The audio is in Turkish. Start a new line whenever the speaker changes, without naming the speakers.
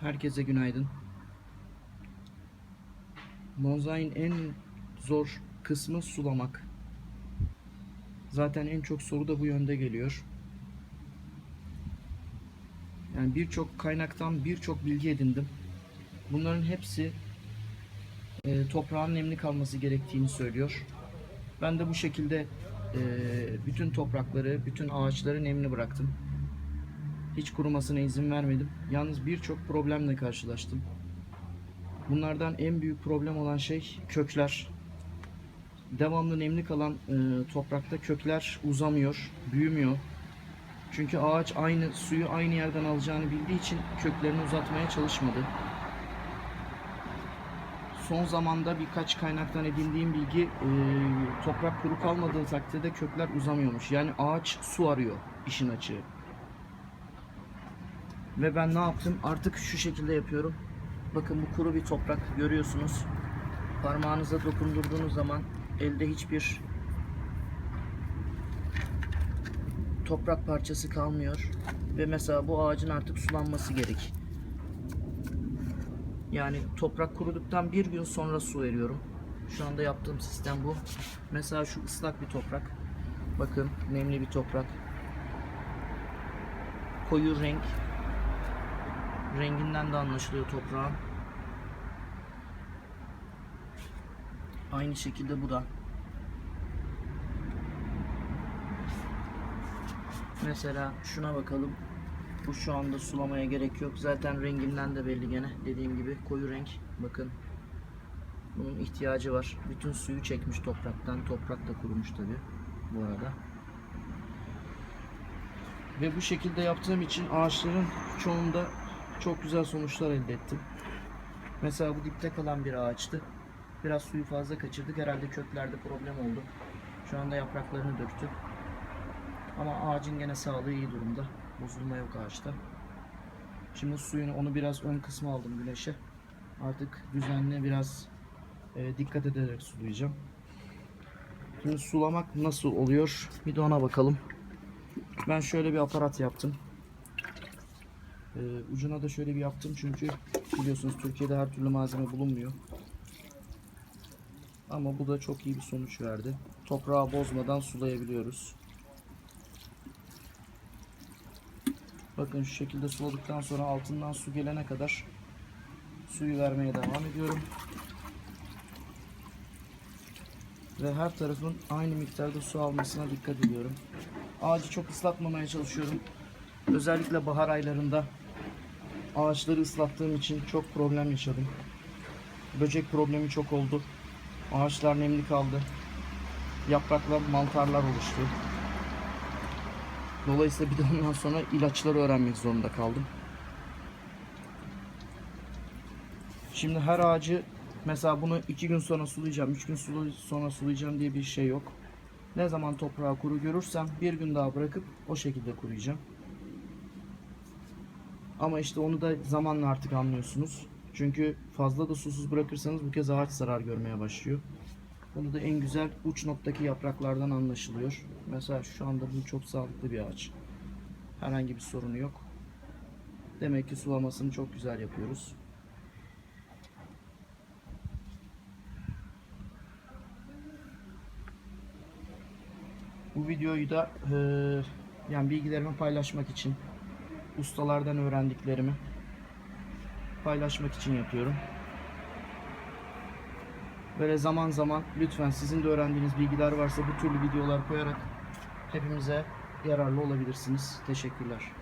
Herkese günaydın. Bonsai'nin en zor kısmı sulamak. Zaten en çok soru da bu yönde geliyor. Yani birçok kaynaktan birçok bilgi edindim. Bunların hepsi e, toprağın nemli kalması gerektiğini söylüyor. Ben de bu şekilde e, bütün toprakları, bütün ağaçları nemli bıraktım. Hiç kurumasına izin vermedim. Yalnız birçok problemle karşılaştım. Bunlardan en büyük problem olan şey kökler. Devamlı nemli kalan e, toprakta kökler uzamıyor, büyümüyor. Çünkü ağaç aynı suyu aynı yerden alacağını bildiği için köklerini uzatmaya çalışmadı. Son zamanda birkaç kaynaktan edindiğim bilgi e, toprak kuru kalmadığı takdirde kökler uzamıyormuş. Yani ağaç su arıyor işin açığı. Ve ben ne yaptım? Artık şu şekilde yapıyorum. Bakın bu kuru bir toprak görüyorsunuz. Parmağınıza dokundurduğunuz zaman elde hiçbir toprak parçası kalmıyor. Ve mesela bu ağacın artık sulanması gerek. Yani toprak kuruduktan bir gün sonra su veriyorum. Şu anda yaptığım sistem bu. Mesela şu ıslak bir toprak. Bakın nemli bir toprak. Koyu renk. Renginden de anlaşılıyor toprağın. Aynı şekilde bu da. Mesela şuna bakalım. Bu şu anda sulamaya gerek yok. Zaten renginden de belli gene. Dediğim gibi koyu renk. Bakın. Bunun ihtiyacı var. Bütün suyu çekmiş topraktan. Toprak da kurumuş tabi bu arada. Ve bu şekilde yaptığım için ağaçların çoğunda çok güzel sonuçlar elde ettim. Mesela bu dipte kalan bir ağaçtı. Biraz suyu fazla kaçırdık. Herhalde köklerde problem oldu. Şu anda yapraklarını döktü. Ama ağacın gene sağlığı iyi durumda. Bozulma yok ağaçta. Şimdi suyunu onu biraz ön kısmı aldım güneşe. Artık düzenli biraz e, dikkat ederek sulayacağım. Şimdi sulamak nasıl oluyor? Bir de ona bakalım. Ben şöyle bir aparat yaptım. Ee, ucuna da şöyle bir yaptım çünkü biliyorsunuz Türkiye'de her türlü malzeme bulunmuyor. Ama bu da çok iyi bir sonuç verdi. Toprağı bozmadan sulayabiliyoruz. Bakın şu şekilde suladıktan sonra altından su gelene kadar suyu vermeye devam ediyorum. Ve her tarafın aynı miktarda su almasına dikkat ediyorum. Ağacı çok ıslatmamaya çalışıyorum. Özellikle bahar aylarında ağaçları ıslattığım için çok problem yaşadım. Böcek problemi çok oldu. Ağaçlar nemli kaldı. Yapraklar, mantarlar oluştu. Dolayısıyla bir de ondan sonra ilaçları öğrenmek zorunda kaldım. Şimdi her ağacı mesela bunu iki gün sonra sulayacağım, üç gün sonra sulayacağım diye bir şey yok. Ne zaman toprağı kuru görürsem bir gün daha bırakıp o şekilde kuruyacağım. Ama işte onu da zamanla artık anlıyorsunuz. Çünkü fazla da susuz bırakırsanız bu kez ağaç zarar görmeye başlıyor. Bunu da en güzel uç noktaki yapraklardan anlaşılıyor. Mesela şu anda bu çok sağlıklı bir ağaç. Herhangi bir sorunu yok. Demek ki sulamasını çok güzel yapıyoruz. Bu videoyu da eee, yani bilgilerimi paylaşmak için ustalardan öğrendiklerimi paylaşmak için yapıyorum. Böyle zaman zaman lütfen sizin de öğrendiğiniz bilgiler varsa bu türlü videolar koyarak hepimize yararlı olabilirsiniz. Teşekkürler.